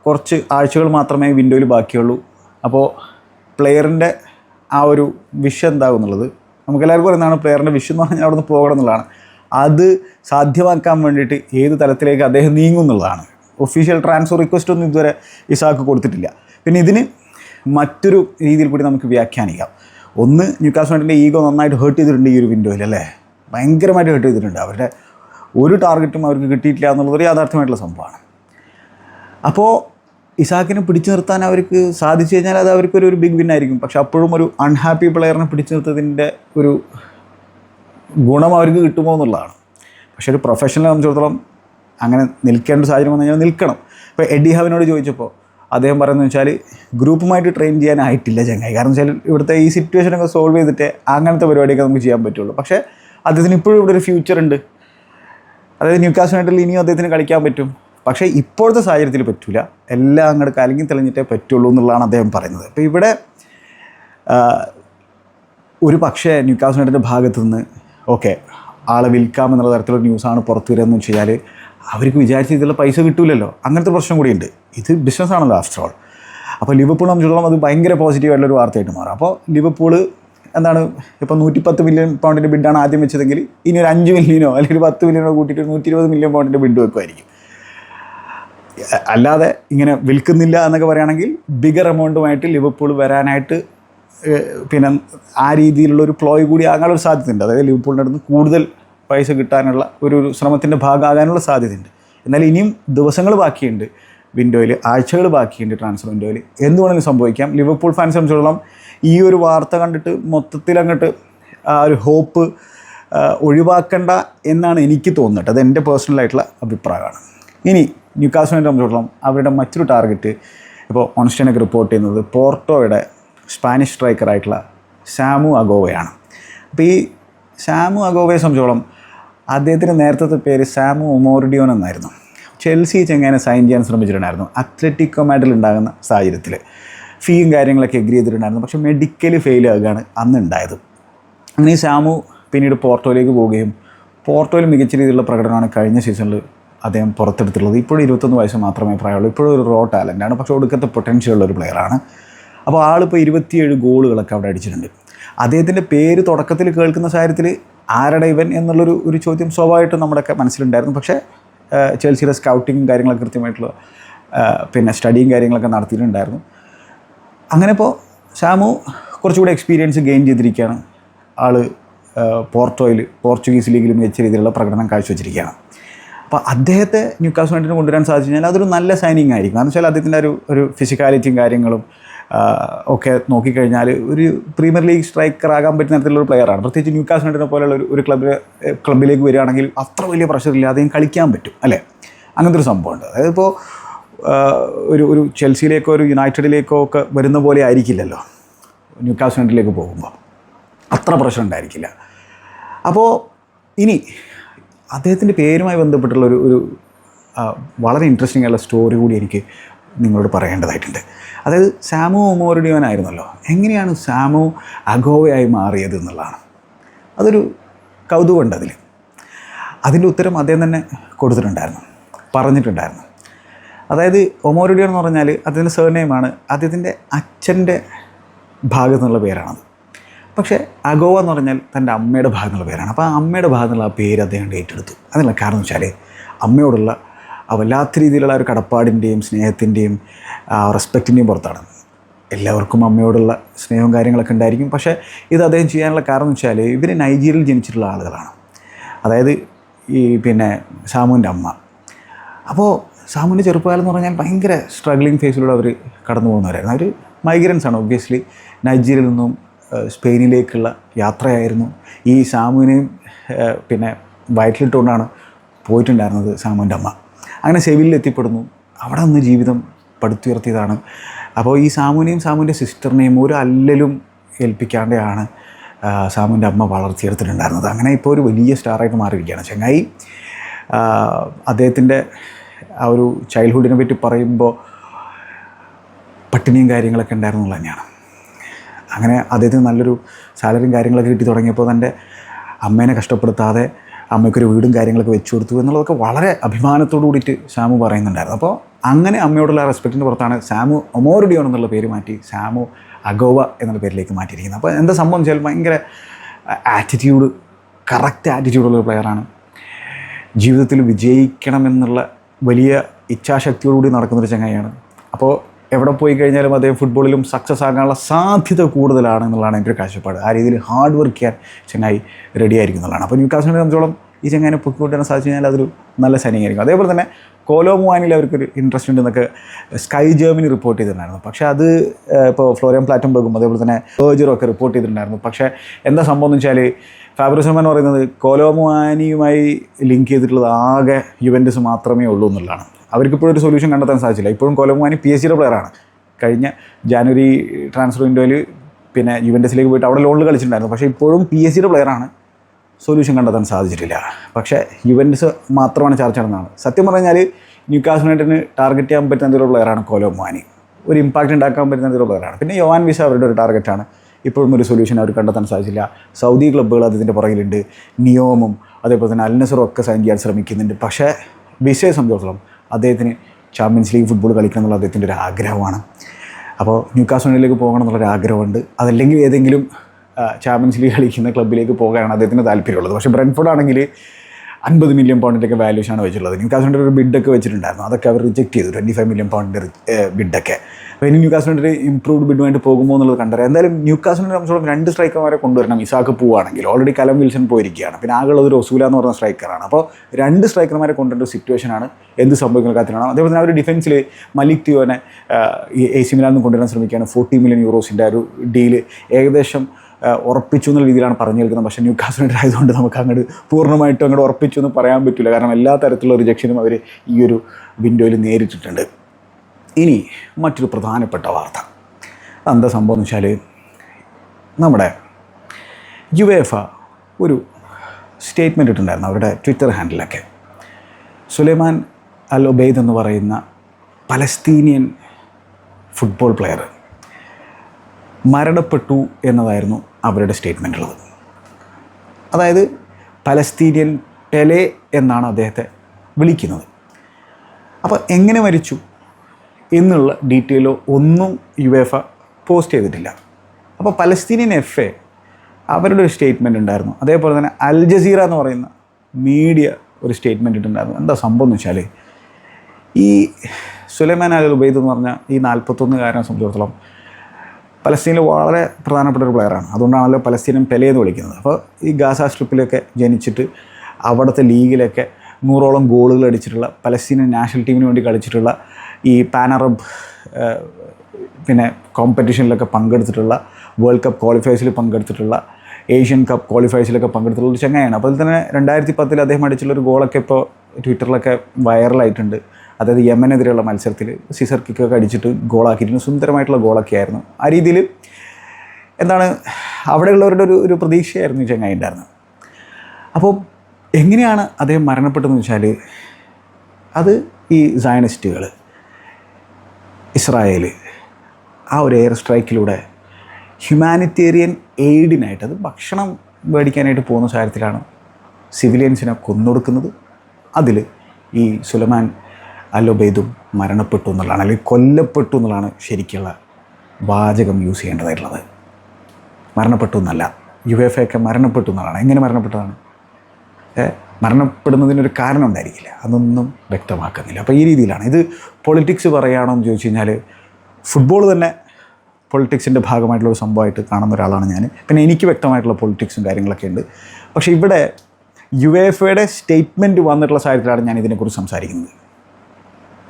കുറച്ച് ആഴ്ചകൾ മാത്രമേ വിൻഡോയിൽ ബാക്കിയുള്ളൂ. അപ്പോൾ പ്ലെയറിന്റെ ആ ഒരു വിഷ് എന്താകും എന്നുള്ളത് നമുക്കെല്ലാവർക്കും പറയുന്നതാണ് പ്ലെയറിന്റെ വിഷ് എന്ന് പറഞ്ഞാൽ അവിടെ നിന്ന് പോകണം എന്നുള്ളതാണ്. അത് സാധ്യമാക്കാൻ വേണ്ടിയിട്ട് ഏത് തലത്തിലേക്ക് അദ്ദേഹം നീങ്ങും എന്നുള്ളതാണ്. ഒഫീഷ്യൽ ട്രാൻസ്ഫർ റിക്വസ്റ്റ് ഒന്നും ഇതുവരെ ഇസാക്ക് കൊടുത്തിട്ടില്ല. പിന്നെ ഇതിന് മറ്റൊരു രീതിയിൽ കൂടി നമുക്ക് വ്യാഖ്യാനിക്കാം. ഒന്ന് ന്യൂക്കാസ് ഈഗോ നന്നായിട്ട് ഹേർട്ട് ചെയ്തിട്ടുണ്ട് ഈ ഒരു വിൻഡോയിൽ അല്ലേ? ഭയങ്കരമായിട്ട് ഹേർട്ട് ചെയ്തിട്ടുണ്ട്. അവരുടെ ഒരു ടാർഗറ്റും അവർക്ക് കിട്ടിയിട്ടില്ല എന്നുള്ളത് ഒരു യാഥാർത്ഥ്യമായിട്ടുള്ള സംഭവമാണ്. അപ്പോൾ ഇസാക്കിനെ പിടിച്ചു നിർത്താൻ അവർക്ക് സാധിച്ചു കഴിഞ്ഞാൽ അത് അവർക്കൊരു ഒരു ബിഗ് വിൻ ആയിരിക്കും. പക്ഷെ അപ്പോഴും ഒരു അൺഹാപ്പി പ്ലെയറിനെ പിടിച്ചു നിർത്തതിന്റെ ഒരു ഗുണം അവർക്ക് കിട്ടുമോ എന്നുള്ളതാണ്. പക്ഷെ ഒരു പ്രൊഫഷണലെ സംബന്ധിച്ചിടത്തോളം അങ്ങനെ നിൽക്കേണ്ട സാഹചര്യം വന്നു കഴിഞ്ഞാൽ നിൽക്കണം. ഇപ്പോൾ എഡി ഹാവിനോട് ചോദിച്ചപ്പോൾ അദ്ദേഹം പറയുന്നത് വെച്ചാൽ ഗ്രൂപ്പുമായിട്ട് ട്രെയിൻ ചെയ്യാനായിട്ടില്ല ചങ്ങായി. കാരണം വെച്ചാൽ ഇവിടുത്തെ ഈ സിറ്റുവേഷനൊക്കെ സോൾവ് ചെയ്തിട്ട് അങ്ങനത്തെ പരിപാടിയൊക്കെ നമുക്ക് ചെയ്യാൻ പറ്റുള്ളൂ. പക്ഷേ അദ്ദേഹത്തിന് ഇപ്പോഴും ഇവിടെ ഒരു ഫ്യൂച്ചർ ഉണ്ട്. അതായത് ന്യൂ യുണൈറ്റഡിൽ ഇനിയും അദ്ദേഹത്തിന് കളിക്കാൻ പറ്റും. പക്ഷേ ഇപ്പോഴത്തെ സാഹചര്യത്തിൽ പറ്റില്ല എല്ലാം അങ്ങോട്ട് കലങ്ങി തെളിഞ്ഞിട്ടേ പറ്റുള്ളൂ എന്നുള്ളതാണ് അദ്ദേഹം പറയുന്നത്. അപ്പോൾ ഇവിടെ ഒരു പക്ഷേ ന്യൂ യുണൈറ്റഡിന്റെ ഭാഗത്തു നിന്ന് ഓക്കെ ആളെ വിൽക്കാം എന്നുള്ള തരത്തിലുള്ള ന്യൂസാണ് പുറത്തു വരികയെന്ന് വെച്ച് കഴിഞ്ഞാൽ അവർക്ക് വിചാരിച്ച ഇതിലുള്ള പൈസ കിട്ടില്ലല്ലോ അങ്ങനത്തെ പ്രശ്നം കൂടിയുണ്ട്. ഇത് ബിസിനസ് ആണല്ലോ ആഫ്റ്റർ ഓൾ അപ്പോൾ ലിവർപൂൾ സംബന്ധിച്ചിടത്തോളം അത് ഭയങ്കര പോസിറ്റീവായിട്ടുള്ള ഒരു വാർത്തയായിട്ട് മാറും. അപ്പോൾ ലിവർപൂൾ എന്താണ് ഇപ്പോൾ നൂറ്റിപ്പത്ത് മില്യൺ പൗണ്ടിന്റെ ബിഡാണ് ആദ്യം വെച്ചതെങ്കിൽ ഇനി ഒരു അഞ്ച് മില്യനോ അല്ലെങ്കിൽ ഒരു പത്ത് മില്യനോ കൂട്ടിയിട്ട് നൂറ്റി ഇരുപത് മില്യൺ പൗണ്ടിന്റെ ബിഡ് വെക്കുമായിരിക്കും. അല്ലാതെ ഇങ്ങനെ വിൽക്കുന്നില്ല എന്നൊക്കെ പറയുകയാണെങ്കിൽ ബിഗർ എമൗണ്ടുമായിട്ട് ലിവർപൂൾ വരാനായിട്ട് പിന്നെ ആ രീതിയിലുള്ള ഒരു പ്ലോയ് കൂടി ആകാനുള്ള സാധ്യതയുണ്ട്. അതായത് ലിവർപൂളിന്റെ അടുത്ത് കൂടുതൽ പൈസ കിട്ടാനുള്ള ഒരു ഒരു ശ്രമത്തിന്റെ ഭാഗമാകാനുള്ള സാധ്യതയുണ്ട്. എന്നാൽ ഇനിയും ദിവസങ്ങൾ ബാക്കിയുണ്ട്. വിൻഡോയിൽ ആഴ്ചകൾ ബാക്കിയുണ്ട് ട്രാൻസ്ഫർ വിൻഡോയിൽ എന്ത് വേണമെങ്കിലും സംഭവിക്കാം. ലിവർപൂൾ ഫാൻസ് സംബന്ധിച്ചിടത്തോളം ഈ ഒരു വാർത്ത കണ്ടിട്ട് മൊത്തത്തിൽ അങ്ങോട്ട് ആ ഒരു ഹോപ്പ് ഒഴിവാക്കണ്ട എന്നാണ് എനിക്ക് തോന്നുന്നത്. അത് എന്റെ പേഴ്സണലായിട്ടുള്ള അഭിപ്രായമാണ്. ഇനി ന്യൂക്കാസിനെ സംബന്ധിച്ചിടത്തോളം അവരുടെ മറ്റൊരു ടാർഗറ്റ് ഇപ്പോൾ ഓൺസ്റ്റൈനൊക്കെ റിപ്പോർട്ട് ചെയ്യുന്നത് പോർട്ടോയുടെ സ്പാനിഷ് സ്ട്രൈക്കറായിട്ടുള്ള സാമു അഗോവയാണ്. അപ്പോൾ ഈ സാമു അഗോവയെ സംബന്ധിച്ചോളം അദ്ദേഹത്തിന്റെ നേരത്തെ പേര് സാമു ഒമോറിഡിയോൻ എന്നായിരുന്നു. ചെൽസി ചെങ്ങനെ സൈൻ ചെയ്യാൻ ശ്രമിച്ചിട്ടുണ്ടായിരുന്നു. അത്ലറ്റിക്കോ മാഡിൽ ഉണ്ടാകുന്ന സാഹചര്യത്തിൽ ഫീയും കാര്യങ്ങളൊക്കെ എഗ്രി ചെയ്തിട്ടുണ്ടായിരുന്നു. പക്ഷേ മെഡിക്കലി ഫെയിൽ ആകുകയാണ് അന്ന് ഉണ്ടായത് അങ്ങനെ ഈ സാമു പിന്നീട് പോർട്ടോയിലേക്ക് പോവുകയും പോർട്ടോയിൽ മികച്ച രീതിയിലുള്ള പ്രകടനമാണ് കഴിഞ്ഞ സീസണിൽ അദ്ദേഹം പുറത്തെടുത്തിട്ടുള്ളത്. ഇപ്പോഴും ഇരുപത്തൊന്ന് വയസ്സ് മാത്രമേ പ്രായമുള്ളൂ. ഇപ്പോഴും ഒരു റോ ടാലന്റാണ് പക്ഷേ ഒടുക്കത്തെ പൊട്ടൻഷ്യൽ ഉള്ള ഒരു പ്ലെയറാണ് അപ്പോൾ ആളിപ്പോൾ ഇരുപത്തിയേഴ് ഗോളുകളൊക്കെ അവിടെ അടിച്ചിട്ടുണ്ട്. അദ്ദേഹത്തിന്റെ പേര് തുടക്കത്തിൽ കേൾക്കുന്ന സാഹചര്യത്തിൽ ആരുടെ ഇവൻ എന്നുള്ളൊരു ഒരു ചോദ്യം സ്വാഭാവികമായിട്ടും നമ്മുടെയൊക്കെ മനസ്സിലുണ്ടായിരുന്നു. പക്ഷേ ചെൽസിയുടെ സ്കൗട്ടിങ്ങും കാര്യങ്ങളൊക്കെ കൃത്യമായിട്ടുള്ള പിന്നെ സ്റ്റഡിയും കാര്യങ്ങളൊക്കെ നടത്തിയിട്ടുണ്ടായിരുന്നു. അങ്ങനെ ഇപ്പോൾ ഷാമു കുറച്ചുകൂടി എക്സ്പീരിയൻസ് ഗെയിൻ ചെയ്തിരിക്കുകയാണ്. ആൾ പോർട്ടോയിൽ പോർച്ചുഗീസ് ലീഗിൽ മികച്ച രീതിയിലുള്ള പ്രകടനം കാഴ്ചവെച്ചിരിക്കുകയാണ്. അപ്പോൾ അദ്ദേഹത്തെ ന്യൂക്കാസ് വേണ്ടിന് കൊണ്ടുവരാൻ സാധിച്ചു കഴിഞ്ഞാൽ അതൊരു നല്ല സൈനിങ് ആയിരിക്കും. എന്ന് വെച്ചാൽ അദ്ദേഹത്തിന്റെ ഒരു ഒരു ഫിസിക്കാലിറ്റിയും കാര്യങ്ങളും ഒക്കെ നോക്കിക്കഴിഞ്ഞാൽ ഒരു പ്രീമിയർ ലീഗ് സ്ട്രൈക്കർ ആകാൻ പറ്റുന്ന തരത്തിലുള്ള ഒരു പ്ലെയറാണ് പ്രത്യേകിച്ച് ന്യൂക്കാസ് യുണൈറ്റഡിനെ പോലെയുള്ള ഒരു ഒരു ക്ലബ് ക്ലബിലേക്ക് വരികയാണെങ്കിൽ അത്ര വലിയ പ്രഷർ ഇല്ലാതെയും കളിക്കാൻ പറ്റും അല്ലേ? അങ്ങനത്തെ ഒരു സംഭവമുണ്ട്. അതായത് ഇപ്പോൾ ഒരു ഒരു ചെൽസിയിലേക്കോ ഒരു യുണൈറ്റഡിലേക്കോ ഒക്കെ വരുന്ന പോലെ ആയിരിക്കില്ലല്ലോ. യുണൈറ്റഡിലേക്ക് പോകുമ്പോൾ. അത്ര പ്രഷർ ഉണ്ടായിരിക്കില്ല. അപ്പോൾ ഇനി അദ്ദേഹത്തിന്റെ പേരുമായി ബന്ധപ്പെട്ടുള്ള ഒരു ഒരു വളരെ ഇൻട്രസ്റ്റിംഗ് ആയിട്ടുള്ള സ്റ്റോറി കൂടി എനിക്ക് നിങ്ങളോട് പറയേണ്ടതായിട്ടുണ്ട്. അതായത് സാമു ഒമോറിഡിയോൻ ആയിരുന്നല്ലോ എങ്ങനെയാണ് സാമു അഗോവയായി മാറിയത് എന്നുള്ളതാണ്. അതൊരു കൗതുകമുണ്ട് അതിൽ അതിന്റെ ഉത്തരം അദ്ദേഹം തന്നെ കൊടുത്തിട്ടുണ്ടായിരുന്നു. പറഞ്ഞിട്ടുണ്ടായിരുന്നു. അതായത് ഒമോരുഡിയോ എന്ന് പറഞ്ഞാൽ അദ്ദേഹത്തിന്റെ സേർനെയിമാണ് അദ്ദേഹത്തിന്റെ അച്ഛന്റെ ഭാഗത്തു നിന്നുള്ള പേരാണത്. പക്ഷേ അഗോവ എന്ന് പറഞ്ഞാൽ തന്റെ അമ്മയുടെ ഭാഗത്തു നിന്നുള്ള പേരാണ്. അപ്പോൾ ആ അമ്മയുടെ ഭാഗത്തു നിന്നുള്ള ആ പേര് അദ്ദേഹം ഏറ്റെടുത്തു. അതിനുള്ള കാരണം വെച്ചാൽ അമ്മയോടുള്ള ആ വല്ലാത്ത രീതിയിലുള്ള ഒരു കടപ്പാടിന്റെയും സ്നേഹത്തിന്റെയും റെസ്പെക്റ്റിന്റെയും പുറത്താണ്. എല്ലാവർക്കും അമ്മയോടുള്ള സ്നേഹവും കാര്യങ്ങളൊക്കെ ഉണ്ടായിരിക്കും. പക്ഷേ ഇത് അദ്ദേഹം ചെയ്യാനുള്ള കാരണം എന്ന് വെച്ചാൽ ഇവർ നൈജീരിയയിൽ ജനിച്ചിട്ടുള്ള ആളുകളാണ്. അതായത് ഈ പിന്നെ സാമുവിന്റെ അമ്മ. അപ്പോൾ സാമുവിന്റെ ചെറുപ്പകാലം എന്ന് പറഞ്ഞാൽ ഭയങ്കര സ്ട്രഗ്ലിംഗ് ഫേസിലൂടെ അവർ കടന്നു പോകുന്നവരായിരുന്നു. അവർ മൈഗ്രൻസ് ആണ് ഒബ്വിയസ്ലി നൈജീരിയയിൽ നിന്നും സ്പെയിനിലേക്കുള്ള യാത്രയായിരുന്നു. ഈ സാമുവിനെയും പിന്നെ വയറ്റിലിട്ടുകൊണ്ടാണ് പോയിട്ടുണ്ടായിരുന്നത് സാമുവിന്റെ അമ്മ. അങ്ങനെ സെവിലിൽ എത്തിപ്പെടുന്നു. അവിടെ നിന്ന് ജീവിതം പടുത്തുയർത്തിയതാണ്. അപ്പോൾ ഈ സാമുവിനെയും സാമുവിന്റെ സിസ്റ്ററിനെയും ഒരു അല്ലലും ഏൽപ്പിക്കാതെയാണ് സാമുവിന്റെ അമ്മ വളർത്തിയെടുത്തിട്ടുണ്ടായിരുന്നത്. അങ്ങനെ ഇപ്പോൾ ഒരു വലിയ സ്റ്റാറായിട്ട് മാറിയിരിക്കുകയാണ് ചങ്ങായി. അദ്ദേഹത്തിന്റെ ആ ഒരു ചൈൽഡ്ഹുഡിനെ പറ്റി പറയുമ്പോൾ പട്ടിണിയും കാര്യങ്ങളൊക്കെ ഉണ്ടായിരുന്നു തന്നെയാണ്. അങ്ങനെ അദ്ദേഹത്തിന് നല്ലൊരു സാലറിയും കാര്യങ്ങളൊക്കെ കിട്ടി തുടങ്ങിയപ്പോൾ തന്റെ അമ്മേനെ കഷ്ടപ്പെടുത്താതെ അമ്മയ്ക്കൊരു വീടും കാര്യങ്ങളൊക്കെ വെച്ചു കൊടുത്തു എന്നുള്ളതൊക്കെ വളരെ അഭിമാനത്തോടു കൂടിയിട്ട് സാമു പറയുന്നുണ്ടായിരുന്നു. അപ്പോൾ അങ്ങനെ അമ്മയോടുള്ള റെസ്പെക്റ്റിന്റെ പുറത്താണ് സാമു ഒമോരുഡിയോൺ എന്നുള്ള പേര് മാറ്റി സാമു അഗോവ എന്നുള്ള പേരിലേക്ക് മാറ്റിയിരിക്കുന്നത്. അപ്പോൾ എന്താ സംഭവം വെച്ചാൽ ഭയങ്കര ആറ്റിറ്റ്യൂഡ് കറക്റ്റ് ആറ്റിറ്റ്യൂഡുള്ള പ്ലെയറാണ് ജീവിതത്തിൽ വിജയിക്കണമെന്നുള്ള വലിയ ഇച്ഛാശക്തിയോടുകൂടി നടക്കുന്നൊരു ചങ്ങായിയാണ്. അപ്പോൾ എവിടെ പോയി കഴിഞ്ഞാലും അദ്ദേഹം ഫുട്ബോളിലും സക്സസ് ആകാനുള്ള സാധ്യത കൂടുതലാണ് എന്നുള്ളതാണ് എന്റെ ഒരു കാഴ്ചപ്പാട്. ആ രീതിയിൽ ഹാർഡ് വർക്ക് ചെയ്യാൻ ചങ്ങായി റെഡി ആയിരിക്കും എന്നുള്ളതാണ്. അപ്പോൾ ന്യൂക്കാസിനെ സംബന്ധിച്ചോളം ഈ ചങ്ങായിനെ പൊക്കിക്കൊണ്ടുവരാൻ സാധിച്ചു കഴിഞ്ഞാൽ അതൊരു നല്ല സൈനികമായിരിക്കും അതേപോലെ തന്നെ കോലോ മുവാനിൽ അവർക്കൊരു ഇൻട്രസ്റ്റ് ഉണ്ടെന്നൊക്കെ സ്കൈ ജേർമനി റിപ്പോർട്ട് ചെയ്തിട്ടുണ്ടായിരുന്നു. പക്ഷേ അത് ഇപ്പോൾ ഫ്ലോറിയൻ പ്ലാറ്റംബർഗും അതേപോലെ തന്നെ ബേജറും ഒക്കെ റിപ്പോർട്ട് ചെയ്തിട്ടുണ്ടായിരുന്നു. പക്ഷേ എന്താ സംഭവം എന്ന് വെച്ചാൽ ഫാബ്രിസമൻ എന്ന് പറയുന്നത് കോലോമാനിയുമായി ലിങ്ക് ചെയ്തിട്ടുള്ളത് ആകെ യുവന്റസ് മാത്രമേ ഉള്ളൂ എന്നുള്ളതാണ്. അവർക്ക് ഇപ്പോഴും ഒരു സൊല്യൂഷൻ കണ്ടെത്താൻ സാധിച്ചില്ല. ഇപ്പോഴും കോലോമാനി പി എസ് സിയുടെ പ്ലെയറാണ് കഴിഞ്ഞ ജാനുവരി ട്രാൻസ്ഫർ വിൻഡോയിൽ പിന്നെ യുവന്റസിലേക്ക് പോയിട്ട് അവിടെ ലോണിൽ കളിച്ചിട്ടുണ്ടായിരുന്നു. പക്ഷേ ഇപ്പോഴും പി എസ് സിയുടെ പ്ലെയറാണ് സൊല്യൂഷൻ കണ്ടെത്താൻ സാധിച്ചിട്ടില്ല. പക്ഷേ യുവന്റസ് മാത്രമാണ് ചർച്ച നടന്നതാണ്. സത്യം പറഞ്ഞാൽ ന്യൂക്കാസ് യുണൈറ്റഡിന് ടാർഗറ്റ് ചെയ്യാൻ പറ്റുന്ന ഒരു പ്ലെയറാണ് കോലോമാനി ഒരു ഇമ്പാക്റ്റ് ഉണ്ടാക്കാൻ പറ്റുന്ന ഒരു പ്ലെയറാണ് പിന്നെ യോവാൻ വിസ അവരുടെ ഒരു ടാർഗറ്റാണ് ഇപ്പോഴും ഒരു സൊല്യൂഷൻ അവർ കണ്ടെത്താൻ സാധിച്ചില്ല. സൗദി ക്ലബ്ബുകൾ അതിന്റെ പുറകിലുണ്ട്. നിയോമും അതേപോലെ തന്നെ അൽനസറും ഒക്കെ സൈൻ ചെയ്യാൻ ശ്രമിക്കുന്നുണ്ട്. പക്ഷേ വിഷയ സംബന്ധിച്ചിടത്തോളം അദ്ദേഹത്തിന് ചാമ്പ്യൻസ് ലീഗ് ഫുട്ബോൾ കളിക്കണം എന്നുള്ള അദ്ദേഹത്തിന്റെ ഒരു ആഗ്രഹമാണ്. അപ്പോൾ ന്യൂ യുണൈറ്റഡിലേക്ക് പോകണം എന്നുള്ളൊരു ആഗ്രഹമുണ്ട്. അതല്ലെങ്കിൽ ഏതെങ്കിലും ചാമ്പ്യൻസ് ലീഗ് കളിക്കുന്ന ക്ലബ്ബിലേക്ക് പോകാനാണ് അദ്ദേഹത്തിന് താല്പര്യമുള്ളത്. പക്ഷേ ബ്രെൻഫോർഡ് ആണെങ്കിൽ അൻപത് മില്യൺ പൗണ്ടിന്റെയൊക്കെ വാല്യൂഷാണ് വെച്ചിട്ടുള്ളത്. ന്യൂക്കാസിന്റെ ഒരു ബിഡൊക്കെ വെച്ചിട്ടുണ്ടായിരുന്നു. അതൊക്കെ അവർ റിജക്ട് ചെയ്തു. ട്വന്റി ഫൈവ് മില്യൺ പൗണ്ടിന്റെ ബിഡൊക്കെ ഇനി ന്യൂക്കാസിന്റെ ഇംപ്രൂവ്ഡ് ബിഡുമായിട്ട് പോകുമോ എന്നുള്ളത് കണ്ടറിയാം. എന്തായാലും ന്യൂക്കാസിനെ സംബന്ധിച്ചോളം രണ്ട് സ്ട്രൈക്കർമാരെ കൊണ്ടുവരണം ഇസാക്ക് പോവുകയാണെങ്കിൽ ഓൾറെഡി കലം വിൽസൺ പോയിരിക്കുകയാണ്. പിന്നെ ആകെയുള്ളത് ഒരു ഒസൂല എന്ന് പറഞ്ഞ സ്ട്രൈക്കറാണ് അപ്പോൾ രണ്ട് സ്ട്രൈക്കർമാരെ കൊണ്ടുവരേണ്ട സിറ്റുവേഷൻ ആണ് എന്ത് സംഭവിക്കുന്ന കാര്യത്തിലാണ് അതേപോലെ തന്നെ അവർ ഡിഫൻസിൽ മലിക് തിയോനെ എ സി മിലാന്ന് കൊണ്ടുവരാൻ ശ്രമിക്കുകയാണ്. ഫോർട്ടി മില്യൺ യൂറോസിന്റെ ഒരു ഡീൽ ഏകദേശം ഉറപ്പിച്ചു എന്നുള്ള രീതിയിലാണ് പറഞ്ഞു കേൾക്കുന്നത്. പക്ഷേ ന്യൂ കാസിനേറ്റ് ആയതുകൊണ്ട് നമുക്ക് അങ്ങോട്ട് പൂർണമായിട്ടും അങ്ങോട്ട് ഉറപ്പിച്ചു എന്ന് പറയാൻ പറ്റില്ല കാരണം എല്ലാ തരത്തിലുള്ള റിജക്ഷനും അവർ ഈ ഒരു വിൻഡോയിൽ നേരിട്ടിട്ടുണ്ട്. ഇനി മറ്റൊരു പ്രധാനപ്പെട്ട വാർത്ത. എന്താ സംഭവം എന്ന് വെച്ചാൽ നമ്മുടെ യുവേഫ ഒരു സ്റ്റേറ്റ്മെന്റ് ഇട്ടിട്ടുണ്ടായിരുന്നു അവരുടെ ട്വിറ്റർ ഹാൻഡിലൊക്കെ. സുലൈമാൻ അൽ ഒബൈദ് എന്ന് പറയുന്ന പലസ്തീനിയൻ ഫുട്ബോൾ പ്ലെയർ മരണപ്പെട്ടു എന്നതായിരുന്നു അവരുടെ സ്റ്റേറ്റ്മെന്റ് ഉള്ളത്. അതായത് പലസ്തീനിയൻ പെലെ എന്നാണ് അദ്ദേഹത്തെ വിളിക്കുന്നത്. അപ്പോൾ എങ്ങനെ മരിച്ചു? എന്നുള്ള ഡീറ്റെയിലോ ഒന്നും യുവേഫ പോസ്റ്റ് ചെയ്തിട്ടില്ല. അപ്പോൾ പലസ്തീനിയൻ എഫ് എ അവരുടെ ഒരു സ്റ്റേറ്റ്മെന്റ് ഉണ്ടായിരുന്നു. അതേപോലെ തന്നെ അൽ ജസീറ എന്ന് പറയുന്ന മീഡിയ ഒരു സ്റ്റേറ്റ്മെന്റ് ഇട്ടുണ്ടായിരുന്നു എന്താ സംഭവം എന്ന് വെച്ചാൽ ഈ സുലൈമാൻ അൽ ഉബൈദ് എന്ന് പറഞ്ഞ ഈ നാൽപ്പത്തൊന്നുകാരനെ സംബന്ധിച്ചിടത്തോളം പലസ്തീനിൽ വളരെ പ്രധാനപ്പെട്ട ഒരു പ്ലെയറാണ് അതുകൊണ്ടാണല്ലോ പലസ്തീനൻ പെലെ എന്ന് വിളിക്കുന്നത്. അപ്പോൾ ഈ ഗാസ സ്ട്രിപ്പിലൊക്കെ ജനിച്ചിട്ട് അവിടുത്തെ ലീഗിലൊക്കെ നൂറോളം ഗോളുകൾ അടിച്ചിട്ടുള്ള പലസ്തീനൻ നാഷണൽ ടീമിന് വേണ്ടി കളിച്ചിട്ടുള്ള ഈ പാൻ അറബ് പിന്നെ കോമ്പറ്റീഷനിലൊക്കെ പങ്കെടുത്തിട്ടുള്ള വേൾഡ് കപ്പ് ക്വാളിഫയേഴ്സിൽ പങ്കെടുത്തിട്ടുള്ള ഏഷ്യൻ കപ്പ് ക്വാളിഫയേഴ്സിലൊക്കെ പങ്കെടുത്തിട്ടുള്ള ഒരു ചങ്ങയാണ് അപ്പോൾ തന്നെ രണ്ടായിരത്തി പത്തിൽ അദ്ദേഹം അടിച്ചുള്ള ഒരു ഗോളൊക്കെ ഇപ്പോൾ ട്വിറ്ററിലൊക്കെ വൈറലായിട്ടുണ്ട്. അതായത് യമനെതിരെയുള്ള മത്സരത്തിൽ സിസർ കിക്കൊക്കെ അടിച്ചിട്ട് ഗോളാക്കിയിട്ടുണ്ട്. സുന്ദരമായിട്ടുള്ള ഗോളൊക്കെ ആയിരുന്നു. ആ രീതിയിൽ എന്താണ് അവിടെയുള്ളവരുടെ ഒരു ഒരു പ്രതീക്ഷയായിരുന്നു ഈ ചങ്ങായി ഉണ്ടായിരുന്നത്. അപ്പോൾ എങ്ങനെയാണ് അദ്ദേഹം മരണപ്പെട്ടതെന്ന് വെച്ചാൽ അത് ഈ സയനിസ്റ്റുകൾ ഇസ്രായേൽ ആ ഒരു എയർ സ്ട്രൈക്കിലൂടെ ഹ്യൂമാനിറ്റേറിയൻ എയ്ഡിനായിട്ട് അത് ഭക്ഷണം മേടിക്കാനായിട്ട് പോകുന്ന കാര്യത്തിലാണ് സിവിലിയൻസിനെ കൊന്നൊടുക്കുന്നത്. അതിൽ ഈ സുലമാൻ അലുബൈദും മരണപ്പെട്ടു എന്നുള്ളതാണ് അല്ലെങ്കിൽ കൊല്ലപ്പെട്ടു എന്നുള്ളതാണ് ശരിക്കുള്ള വാചകം യൂസ് ചെയ്യേണ്ടതായിട്ടുള്ളത്. മരണപ്പെട്ടു എന്നല്ല യു എഫ് ഒക്കെ മരണപ്പെട്ടു എന്നുള്ളതാണ് എങ്ങനെ മരണപ്പെട്ടതാണ്? മരണപ്പെടുന്നതിനൊരു കാരണം ഉണ്ടായിരിക്കില്ല അതൊന്നും വ്യക്തമാക്കുന്നില്ല. അപ്പോൾ ഈ രീതിയിലാണ്. ഇത് പൊളിറ്റിക്സ് പറയുകയാണോ എന്ന് ചോദിച്ചു കഴിഞ്ഞാൽ ഫുട്ബോൾ തന്നെ പൊളിറ്റിക്സിന്റെ ഭാഗമായിട്ടുള്ള ഒരു സംഭവമായിട്ട് കാണുന്ന ഒരാളാണ് ഞാൻ പിന്നെ എനിക്ക് വ്യക്തമായിട്ടുള്ള പൊളിറ്റിക്സും കാര്യങ്ങളൊക്കെ ഉണ്ട്. പക്ഷേ ഇവിടെ യു എഫ് എയുടെ സ്റ്റേറ്റ്മെന്റ് വന്നിട്ടുള്ള സാഹചര്യത്തിലാണ് ഞാൻ ഇതിനെക്കുറിച്ച് സംസാരിക്കുന്നത്.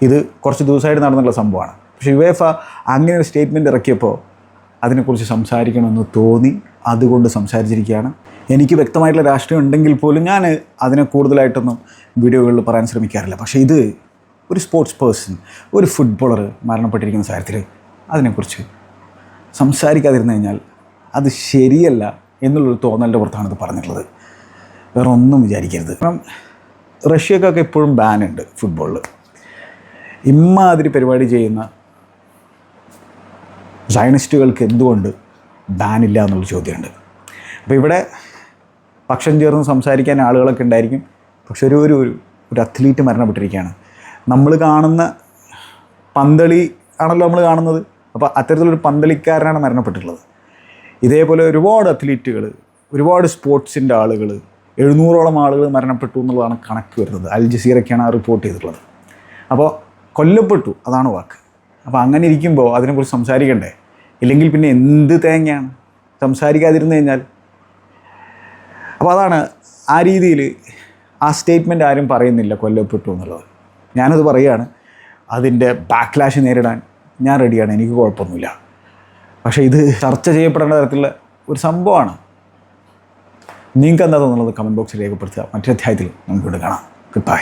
ഇത് കുറച്ച് ദിവസമായിട്ട് നടന്നിട്ടുള്ള സംഭവമാണ്. പക്ഷേ യു എഫ് അങ്ങനെ ഒരു സ്റ്റേറ്റ്മെന്റ് ഇറക്കിയപ്പോൾ അതിനെക്കുറിച്ച് സംസാരിക്കണമെന്ന് തോന്നി അതുകൊണ്ട് സംസാരിച്ചിരിക്കുകയാണ്. എനിക്ക് വ്യക്തമായിട്ടുള്ള രാഷ്ട്രീയം ഉണ്ടെങ്കിൽ പോലും ഞാൻ അതിനെ കൂടുതലായിട്ടൊന്നും വീഡിയോകളിൽ പറയാൻ ശ്രമിക്കാറില്ല. പക്ഷേ ഇത് ഒരു സ്പോർട്സ് പേഴ്സൺ ഒരു ഫുട്ബോളർ മരണപ്പെട്ടിരിക്കുന്ന സാഹചര്യത്തിൽ അതിനെക്കുറിച്ച് സംസാരിക്കാതിരുന്നു കഴിഞ്ഞാൽ അത് ശരിയല്ല എന്നുള്ളൊരു തോന്നലിന്റെ പുറത്താണ് ഇത് പറഞ്ഞിട്ടുള്ളത്. വേറെ ഒന്നും വിചാരിക്കരുത്. കാരണം റഷ്യക്കൊക്കെ ഇപ്പോഴും ബാനുണ്ട് ഫുട്ബോളിൽ ഇമ്മാതിരി പരിപാടി ചെയ്യുന്ന സയനിസ്റ്റുകൾക്ക് എന്തുകൊണ്ട് ബാനില്ല എന്നുള്ള ചോദ്യമുണ്ട്. അപ്പോൾ ഇവിടെ പക്ഷം ചേർന്ന് സംസാരിക്കാൻ ആളുകളൊക്കെ ഉണ്ടായിരിക്കും. പക്ഷെ ഒരു ഒരു ഒരു- അത്ലീറ്റ് മരണപ്പെട്ടിരിക്കുകയാണ്. നമ്മൾ കാണുന്ന പന്തളി ആണല്ലോ നമ്മൾ കാണുന്നത്. അപ്പോൾ അത്തരത്തിലൊരു പന്തളിക്കാരനാണ് മരണപ്പെട്ടിട്ടുള്ളത്. ഇതേപോലെ ഒരുപാട് അത്ലീറ്റുകൾ ഒരുപാട് സ്പോർട്സിന്റെ ആളുകൾ എഴുന്നൂറോളം ആളുകൾ മരണപ്പെട്ടു എന്നുള്ളതാണ് കണക്ക് വരുന്നത്. അൽ ജസീറയ്ക്കാണ് ആ റിപ്പോർട്ട് ചെയ്തിട്ടുള്ളത്. അപ്പോൾ കൊല്ലപ്പെട്ടു. അതാണ് വാക്ക്. അപ്പോൾ അങ്ങനെ ഇരിക്കുമ്പോൾ അതിനെക്കുറിച്ച് സംസാരിക്കണ്ടേ? ഇല്ലെങ്കിൽ പിന്നെ എന്ത് തേങ്ങയാണ്? സംസാരിക്കാതിരുന്നു കഴിഞ്ഞാൽ. അപ്പോൾ അതാണ് ആ രീതിയിൽ ആ സ്റ്റേറ്റ്മെന്റ് ആരും പറയുന്നില്ല കൊല്ലപ്പെട്ടു എന്നുള്ളത്. ഞാനത് പറയുകയാണ് അതിന്റെ ബാക്ക്ലാഷ് നേരിടാൻ ഞാൻ റെഡിയാണ് എനിക്ക് കുഴപ്പമൊന്നുമില്ല. പക്ഷേ ഇത് ചർച്ച ചെയ്യപ്പെടേണ്ട തരത്തിലുള്ള ഒരു സംഭവമാണ്. നിങ്ങൾക്ക് എന്താ തോന്നുന്നത്? കമന്റ് ബോക്സിൽ രേഖപ്പെടുത്തുക. മറ്റൊരു അധ്യായത്തിൽ നമുക്ക് കാണാം. Good bye